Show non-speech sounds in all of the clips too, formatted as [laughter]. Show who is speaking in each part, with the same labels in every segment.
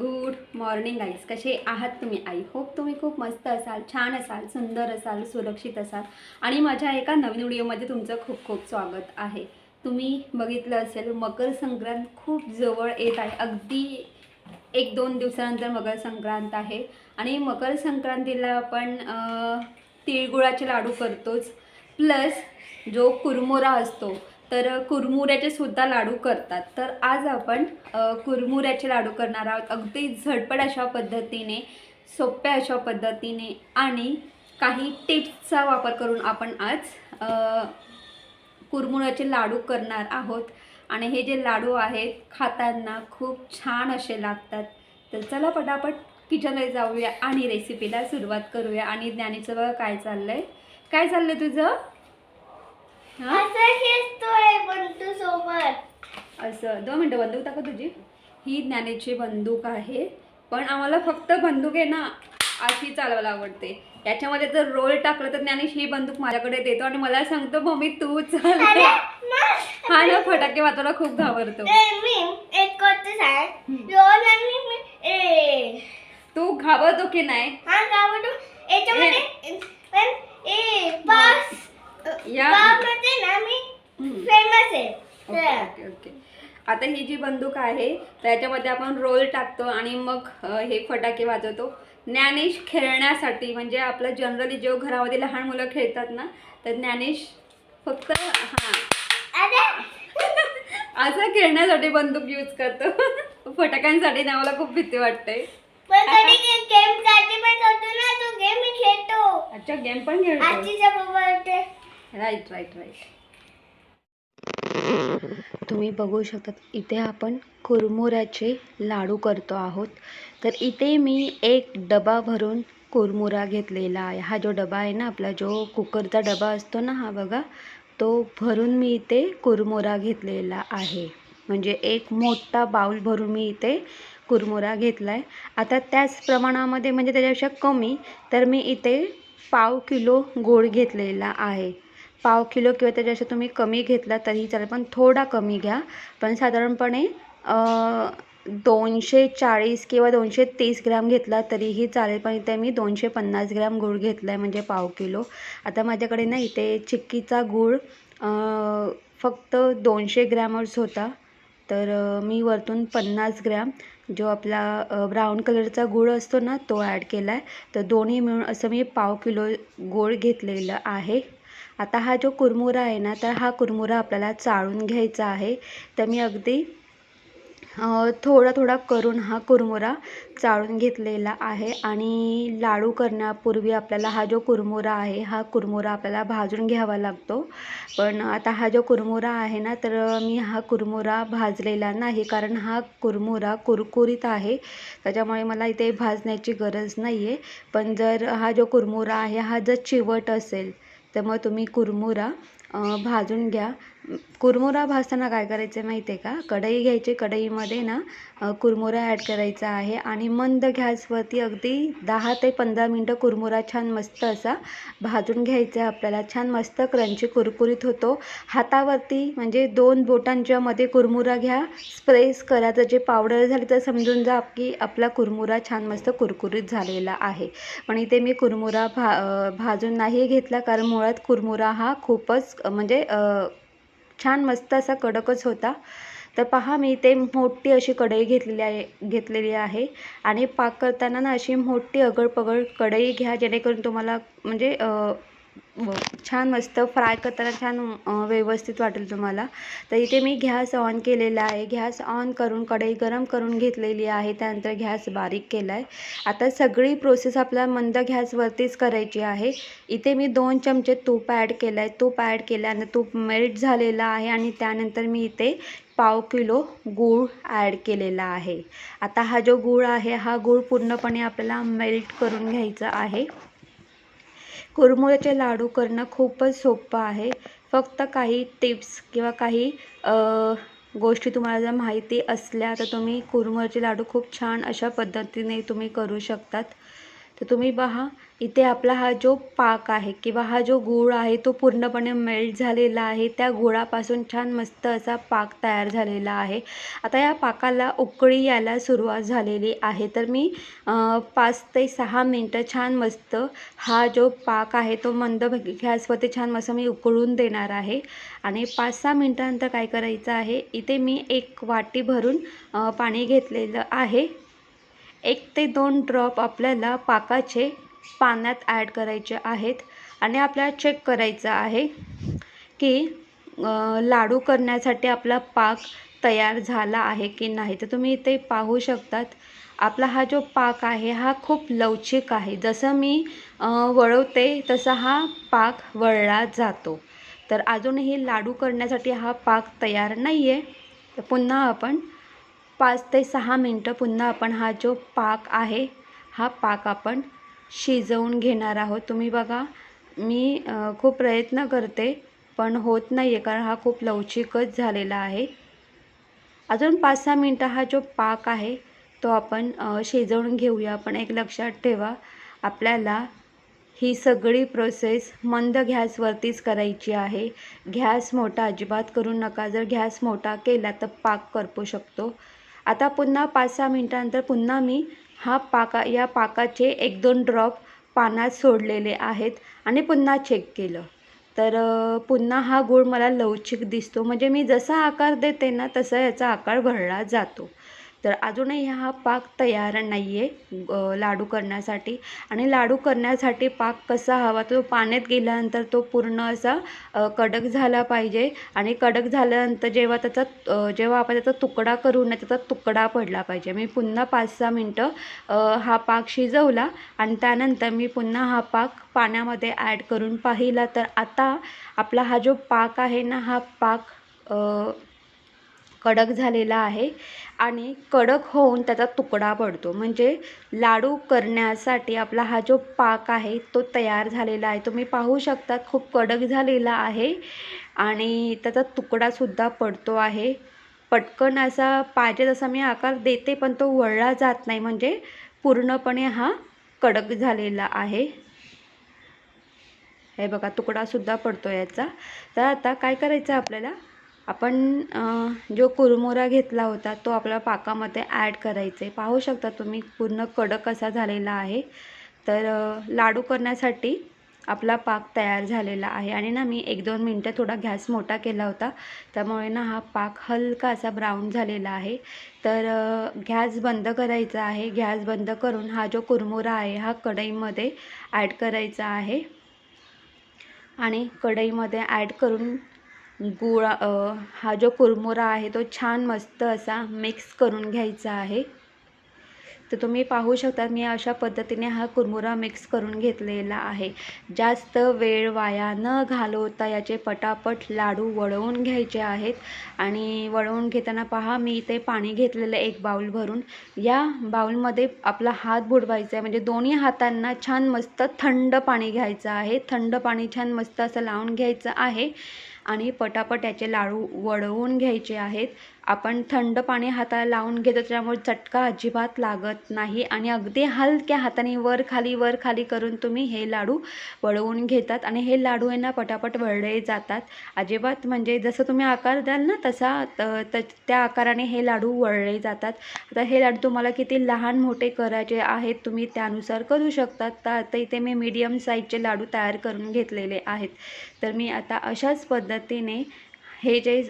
Speaker 1: Good morning eyes कसे आहात तुम्ही? आई होप तुम्ही खूप मस्त असाल छान असाल सुंदर असाल सुरक्षित असाल. आणि माझ्या एका नवीन व्हिडिओमध्ये तुमचं खूप खूप स्वागत आहे. तुम्ही बघितलं असेल मकर संक्रांत खूप जवळ येत आहे. अगदी एक दोन दिवसानंतर मकर संक्रांत आहे. आणि मकर संक्रांतीला आपण तिळगुळाचे लाडू करतोच. प्लस जो कुरमुरा असतो तर कुरमुऱ्याचे सुद्धा लाडू करतात. तर आज आपण कुरमुऱ्याचे लाडू करणार आहोत. अगदी झटपट अशा पद्धतीने सोप्या अशा पद्धतीने आणि काही टिप्सचा वापर करून आपण आज कुरमुऱ्याचे लाडू करणार आहोत. आणि हे जे लाडू आहेत खाताना खूप छान असे लागतात. तर चला पटापट किचनमध्ये जाऊया आणि रेसिपीला सुरुवात करूया. आणि ज्ञानीचं बघा काय चाललं आहे काय चाललंय तुझं?
Speaker 2: असं सोबत
Speaker 1: असं. दोन मिनटं बंदूक टाका तुझी. ही ज्ञानेची बंदूक आहे. पण आम्हाला फक्त बंदूक आहे ना अशी चालवायला आवडते. याच्यामध्ये जर रोल टाकलं तर ज्ञानेश ही बंदूक माझ्याकडे देतो आणि मला सांगतो मम्मी तू चाल. हा ना फटाके वाजवायला खूप घाबरतो. तू घाबरतो की नाही? या.
Speaker 2: ना मी
Speaker 1: हम्म.
Speaker 2: फेमस आहे.
Speaker 1: Okay okay okay. आता ही जी बंदूक आहे त्याच्यामध्ये आपण रोल टाकतो आणि मग हे फटाके वाजवतो. ज्ञानेश खेळण्यासाठी म्हणजे आपलं जनरली जेव्हा घरामध्ये लहान मुलं खेळतात ना तर ज्ञानेश फक्त हां. [laughs] असं खेळण्यासाठी बंदूक यूज करतो. [laughs] फटाक्यांसाठी ना मला खूप भीती वाटते. अच्छा गेम पण खेळतो. राईट राईट राईट तुम्ही बघू शकतात इथे आपण कुरमुऱ्याचे लाडू करतो आहोत. तर इथे मी एक डबा भरून कुरमुरा घेतलेला आहे. हा जो डबा आहे ना आपला जो कुकरचा डबा असतो ना हा बघा तो भरून मी इथे कुरमुरा घेतलेला आहे. म्हणजे एक मोठा बाऊल भरून मी इथे कुरमुरा घेतला आहे आता त्याच प्रमाणामध्ये म्हणजे त्याच्यापेक्षा कमी तर मी इथे पाव किलो गोड घेतलेला आहे. पाव किलो किंवा त्याच्यापेक्षा तुम्ही कमी घेतला तरी चालेल पण थोडा कमी घ्या. पण साधारणपणे दोनशे चाळीस किंवा दोनशे तीस ग्रॅम घेतला तरीही चालेल पण इथे मी दोनशे पन्नास ग्रॅम गूळ घेतला आहे म्हणजे पाव किलो. आता माझ्याकडे ना इथे चिक्कीचा गूळ फक्त दोनशे ग्रॅमच होता. तर मी वरतून पन्नास ग्रॅम जो आपला ब्राऊन कलरचा गूळ असतो ना तो ॲड केला आहे तर दोन्ही मिळून असं मी पाव किलो गोळ घेतलेलं आहे. आता हा जो कुरमुरा आहे ना तर हा कुरमुरा आपल्याला चाळून घ्यायचा आहे. तर मी अगदी थोडा थोडा करून हा कुरमुरा चाळून घेतलेला आहे. आणि लाडू करण्यापूर्वी आपल्याला हा जो कुरमुरा आहे हा कुरमुरा आपल्याला भाजून घ्यावा लागतो. पण आता हा जो कुरमुरा आहे ना तर मी हा कुरमुरा भाजलेला नाही कारण हा कुरमुरा कुरकुरीत आहे. त्याच्यामुळे मला इथे भाजण्याची गरज नाही आहे पण जर हा जो कुरमुरा आहे हा जर चिवट असेल त्यामुळे तुम्ही कुरमुरा भाजून घ्या. कुरमुरा भाजताना काय करायचं माहिती आहे का? कढई घ्यायची. कढईमध्ये ना कुरमुरा ॲड करायचा आहे आणि मंद गॅसवरती अगदी दहा ते पंधरा मिनटं कुरमुरा छान मस्त असा भाजून घ्यायचा आहे आपल्याला. छान मस्त क्रंची कुरकुरीत होतो. हातावरती म्हणजे दोन बोटांच्या मध्ये कुरमुरा घ्या. स्प्रेस करा. तर जे पावडर झाली तर समजून जा की आपला कुरमुरा छान मस्त कुरकुरीत झालेला आहे. पण इथे मी कुरमुरा भा भाजून नाही घेतला कारण मुळात कुरमुरा हा खूपच म्हणजे छान मस्त असा कडकच होता. तर पहा मी ते मोठी अशी कढई घेतलेली आहे घेतलेली आहे. आणि पाक करताना ना अशी मोठी अगळपगळ कढई घ्या जेणेकरून तुम्हाला म्हणजे छान मस्त फ्राय करताना छान व्यवस्थित वाटेल तुम्हाला. तर इथे मी गॅस ऑन केलेला आहे. गॅस ऑन करून कढई गरम करून घेतलेली आहे. त्यानंतर गॅस बारीक केला आहे आता सगळी प्रोसेस आपल्याला मंद गॅसवरतीच करायची आहे. इथे मी दोन चमचे तूप ॲड केलं आहे तूप ॲड केल्यानं तूप मेल्ट झालेलं आहे आणि त्यानंतर मी इथे पाव किलो गूळ ॲड केलेला आहे. आता हा जो गूळ आहे हा गूळ पूर्णपणे आपल्याला मेल्ट करून घ्यायचा आहे. कुरमुऱ्याचे लाडू करणं खूपच सोपं आहे. फक्त काही टिप्स किंवा काही गोष्टी तुम्हाला जर माहिती असल्या तर तुम्ही कुरमुऱ्याचे लाडू खूप छान अशा पद्धतीने तुम्ही करू शकतात. तर तुम्ही पहा इथे आपला हा जो पाक आहे किंवा हा जो गूळ आहे तो पूर्णपणे मेल्ट झालेला आहे. त्या गुळापासून छान मस्त असा पाक तयार झालेला आहे. आता या पाकाला उकळी यायला सुरुवात झालेली आहे. तर मी पाच ते सहा मिनटं छान मस्त हा जो पाक आहे तो मंद गॅसवरती छान मस्त मी उकळून देणार आहे. आणि पाच सहा मिनटानंतर काय करायचं आहे इथे मी एक वाटी भरून पाणी घेतलेलं आहे. एक ते दोन ड्रॉप आपल्याला पाकाचे पाण्यात ॲड करायचे आहेत आणि आपल्याला चेक करायचं आहे की लाडू करण्यासाठी आपला पाक तयार झाला आहे की नाही. तर तुम्ही इथे पाहू शकतात आपला हा जो पाक आहे हा खूप लवचिक आहे. जसं मी वळवते तसा हा पाक वळला जातो. तर अजूनही लाडू करण्यासाठी हा पाक तयार नाही आहे तर पुन्हा आपण पाच ते सहा मिनटं पुन्हा आपण हा जो पाक आहे हा पाक आपण शिजवून घेणार आहोत. तुम्ही बघा मी खूप प्रयत्न करते पण होत नाही आहे कारण हा खूप लवचिकच झालेला आहे. अजून पाच सहा मिनटं हा जो पाक आहे तो आपण शिजवून घेऊया. पण एक लक्षात ठेवा आपल्याला ही सगळी प्रोसेस मंद गॅसवरतीच करायची आहे. गॅस मोठा अजिबात करू नका. जर गॅस मोठा केला तर पाक करपू शकतो. आता पुन्हा पाच सहा मिनटानंतर पुन्हा मी हा पाका या पाकाचे एक दोन ड्रॉप पाण्यात सोडलेले आहेत आणि पुन्हा चेक केलं. तर पुन्हा हा गूळ मला लवचिक दिसतो. म्हणजे मी जसा आकार देते ना तसा याचा आकार भरला जातो. तर अजूनही हा पाक तयार नाही आहे लाडू करण्यासाठी. आणि लाडू करण्यासाठी पाक कसा हवा तो पाण्यात गेल्यानंतर तो पूर्ण असा कडक झाला पाहिजे. आणि कडक झाल्यानंतर जेव्हा त्याचा जेव्हा आपण त्याचा तुकडा करू नये त्याचा तुकडा पडला पाहिजे. मी पुन्हा पाच सहा मिनटं हा पाक शिजवला आणि त्यानंतर मी पुन्हा हा पाक पाण्यामध्ये ॲड करून पाहिला. तर आता आपला हा जो पाक आहे ना हा पाक कडक झालेला आहे आणि कडक होऊन त्याचा तुकडा पडतो. म्हणजे लाडू करण्यासाठी आपला हा जो पाक आहे तो तयार झालेला आहे. तुम्ही पाहू शकता खूप कडक झालेला आहे आणि त्याचा तुकडासुद्धा पडतो आहे. पटकन असा पाहिजे तसा मी आकार देते पण तो वळला जात नाही. म्हणजे पूर्णपणे हा कडक झालेला आहे. हे बघा तुकडासुद्धा पडतो याचा. तर आता काय करायचं आहे आपल्याला? आपण जो कुरमुरा घेतला होता तो आपल्या पाकामध्ये ॲड करायचा. आहे पाहू शकता तुम्ही पूर्ण कडक असा झालेला आहे. तर लाडू करण्यासाठी आपला पाक तयार झालेला आहे. आणि ना मी एक दोन मिनटं थोडा गॅस मोठा केला होता. त्यामुळे ना हा पाक हलका असा ब्राऊन झालेला आहे. तर गॅस बंद करायचा आहे. गॅस बंद करून हा जो कुरमुरा आहे हा कढईमध्ये ॲड करायचा आहे. आणि कढईमध्ये ॲड करून गुळ हा जो कुरमुरा आहे तो छान मस्त असा मिक्स करून घ्यायचा आहे. तर तुम्ही पाहू शकता मी अशा पद्धतीने हा कुरमुरा मिक्स करून घेतलेला आहे. जास्त वेळ वाया न घालवता याचे पटापट लाडू वळवून घ्यायचे आहेत. आणि वळवून घेताना पहा मी इथे पाणी घेतलेलं आहे एक बाऊल भरून. या बाऊलमध्ये आपला हात बुडवायचा आहे. म्हणजे दोन्ही हातांना छान मस्त थंड पाणी घ्यायचं आहे. थंड पाणी छान मस्त असं लावून घ्यायचं आहे. आणि पटापट याचे लाडू वळवून घ्यायचे आहेत. आपण थंड पाणी हाताला लावून घेतो त्यामुळे चटका अजिबात लागत नाही. आणि अगदी हलक्या हाताने वर खाली वर खाली करून तुम्ही हे लाडू वळवून घेतात आणि हे लाडू आहे ना पटापट वळले जातात. अजिबात म्हणजे जसं तुम्ही आकार द्याल ना तसा त- त- त्या आकाराने हे लाडू वळले जातात. आता हे लाडू तुम्हाला किती लहान मोठे करायचे आहेत तुम्ही त्यानुसार करू शकतात. तर आता इथे मी मीडियम साईजचे लाडू तयार करून घेतलेले आहेत. तर मी आता अशाच पद्धतीने हे जे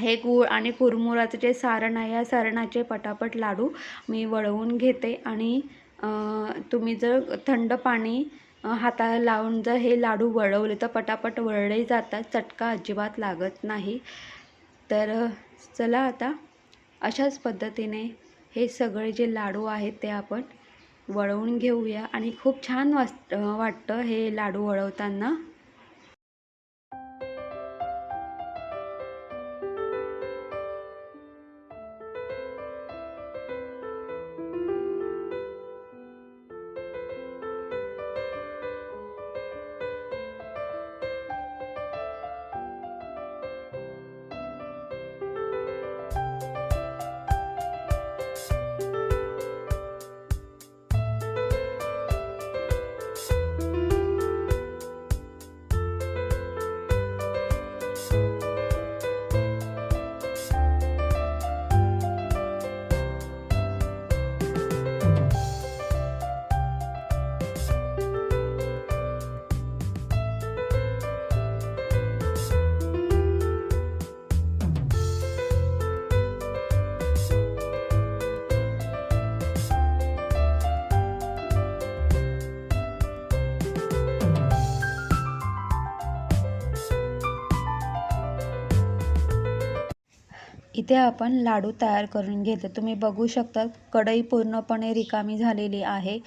Speaker 1: हे गूळ आणि कुरमुराचं जे सारण आहे या सारणाचे पटापट लाडू मी वळवून घेते आणि तुम्ही जर थंड पाणी हाताला लावून जर हे लाडू वळवले तर पटापट वळले जातात चटका अजिबात लागत नाही. तर चला आता अशाच पद्धतीने हे सगळे जे लाडू आहेत ते आपण वळवून घेऊया आणि खूप छान वास वाटतं हे लाडू वळवताना. इथे आपण लाडू तयार करून घेतो. तुम्ही बघू शकता कढई पूर्णपणे रिकामी झालेली आहे.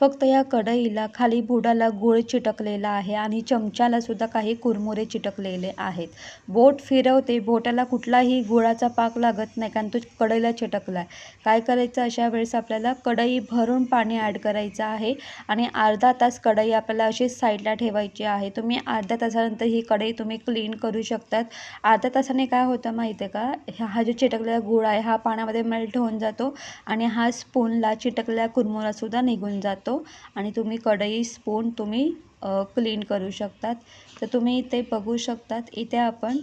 Speaker 1: फक्त या कढईला खाली बुडाला गुळ चिटकलेला आहे आणि चमच्याला सुद्धा काही कुरमुरे चिटकलेले आहेत. बोट फिरवते बोटाला कुठलाही गुळाचा पाक लागत नाही कारण तो कढईला चिटकला आहे काय करायचं? अशा वेळेस आपल्याला कढई भरून पाणी ॲड करायचं आहे आणि अर्धा तास कढई आपल्याला अशी साईडला ठेवायची आहे. तुम्ही अर्ध्या तासानंतर ही कढई तुम्ही क्लीन करू शकतात. अर्ध्या तासाने काय होतं माहिती आहे का? ह्या- हा जो चिटकलेला गूळ आहे हा पाण्यामध्ये मेल्ट होऊन जातो आणि हा स्पूनला चिटकलेला कुरमुरासुद्धा निघून जातो आणि तुम्ही कढई स्पून तुम्ही क्लीन करू शकतात. तर तुम्ही इथे बघू शकतात इथे आपण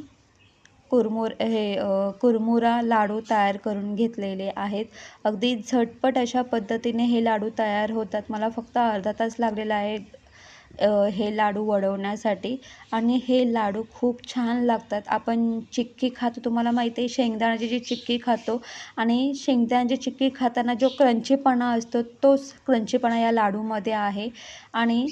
Speaker 1: कुरमुर हे कुरमुरा लाडू तयार करून घेतलेले आहेत. अगदी झटपट अशा पद्धतीने हे लाडू तयार होतात. मला फक्त अर्धा तास लागलेला आहे. हे लाडू वळवण्यासाठी आणि हे लाडू खूप छान लागतात. आपण चिक्की खातो तुम्हाला माहिती आहे शेंगदाण्याची जी चिक्की खातो. आणि शेंगदाण्याची चिक्की खाताना जो क्रंचीपणा असतो तोच क्रंचीपणा या लाडूमध्ये आहे. आणि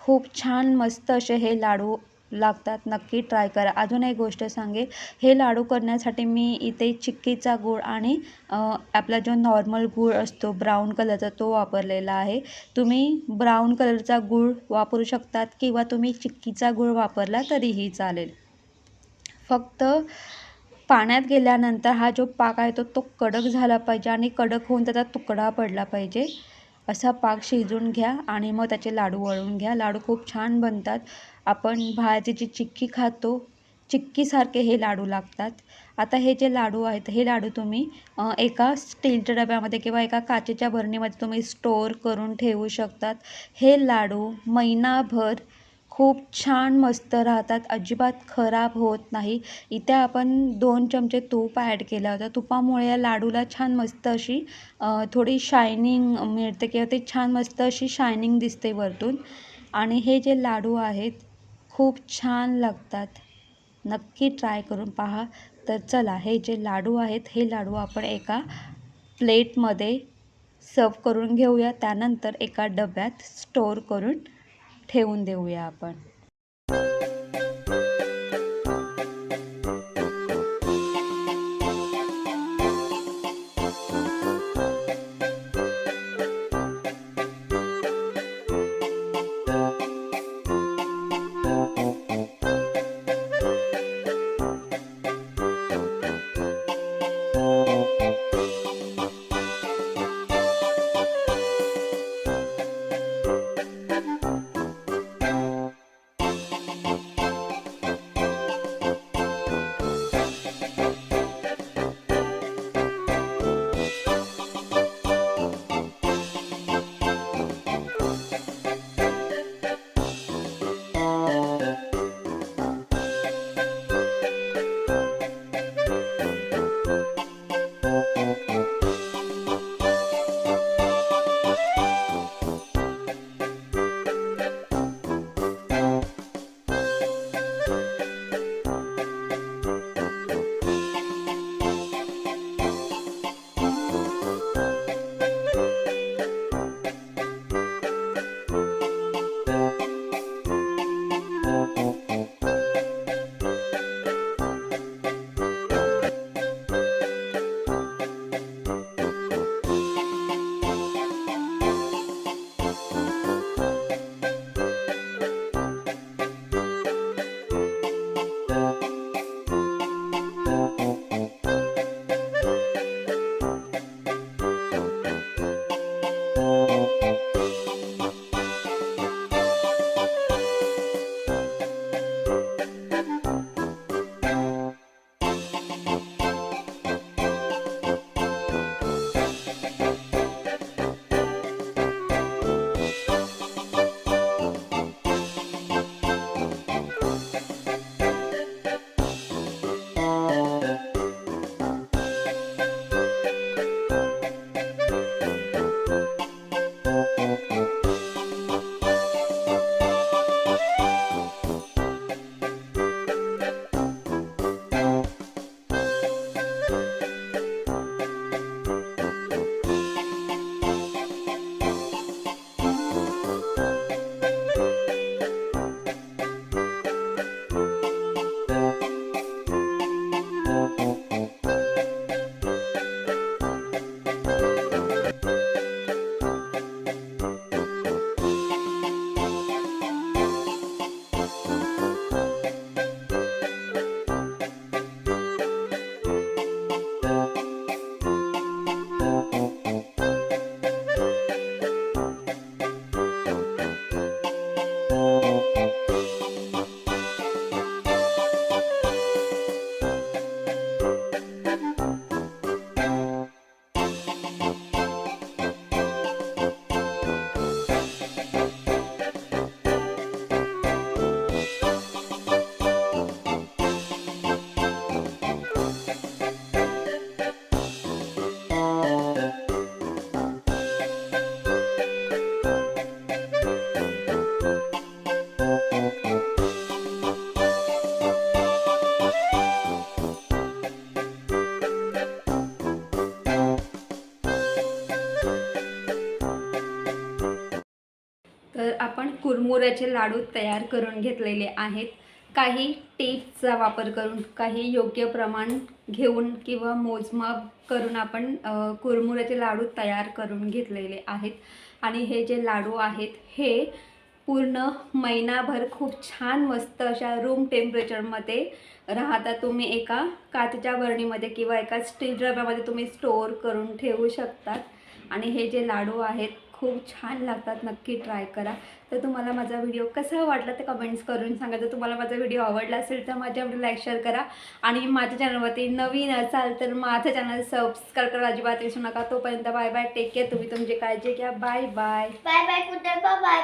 Speaker 1: खूप छान मस्त असे हे लाडू लागतात. नक्की ट्राय करा. अजून एक गोष्ट सांगेल हे लाडू करण्यासाठी मी इथे चिक्कीचा गूळ आणि आपला जो नॉर्मल गूळ असतो ब्राऊन कलरचा तो वापरलेला आहे. तुम्ही ब्राऊन कलरचा गूळ वापरू शकतात किंवा तुम्ही चिक्कीचा गूळ वापरला तरीही चालेल. फक्त पाण्यात गेल्यानंतर हा जो पाक आहे तो तो कडक झाला पाहिजे आणि कडक होऊन त्याचा तुकडा पडला पाहिजे. असा पाक शिजून घ्या आणि मग त्याचे लाडू वळून घ्या. लाडू खूप छान बनतात. आपण बाहेरची जी चिक्की खातो चिक्कीसारखे हे लाडू लागतात. आता हे जे लाडू आहेत हे लाडू तुम्ही एका स्टीलच्या डब्यामध्ये किंवा एका काचेच्या भरणीमध्ये तुम्ही स्टोअर करून ठेवू शकतात. हे लाडू महिनाभर खूप छान मस्त राहतात. अजिबात खराब होत नाही. इथे आपण दोन चमचे तूप ॲड केलं होतं. तुपामुळे या लाडूला छान मस्त अशी थोडी शायनिंग मिळते किंवा ते छान मस्त अशी शायनिंग दिसते वरतून. आणि हे जे लाडू आहेत खूप छान लागतात. नक्की ट्राय करून पहा. तर चला हे जे लाडू आहेत हे लाडू आपण एका प्लेटमध्ये सर्व करून घेऊया. त्यानंतर एका डब्यात स्टोअर करून ठेवून देऊया आपण. कुरमुऱ्याचे लाडू तयार करून घेतलेले आहेत. काही टिप्सचा वापर करून काही योग्य प्रमाण घेऊन किंवा मोजमाप करून आपण कुरमुऱ्याचे लाडू तयार करून घेतलेले आहेत. आणि हे जे लाडू आहेत हे पूर्ण महिनाभर खूप छान मस्त अशा रूम टेम्परेचरमध्ये राहता तुम्ही एका काचेच्या बरणीमध्ये किंवा एका स्टील डब्यामध्ये तुम्ही स्टोअर करून ठेवू शकतात. आणि हे जे लाडू आहेत खूप छान लागतात नक्की ट्राय करा. तर तुम्हाला माझा व्हिडिओ कसा वाटला ते कमेंट्स करून सांगा. जर तुम्हाला माझा व्हिडिओ आवडला असेल तर माझ्या व्हिडिओ लाईक शेअर करा. आणि माझ्या चॅनलवरती नवीन असाल तर माझं चॅनल सबस्क्राईब करा. अजिबात विसरू नका. तोपर्यंत बाय बाय टेक केअर तुम्ही तुमची काळजी घ्या. बाय बाय
Speaker 2: बाय बाय कुठे? बाय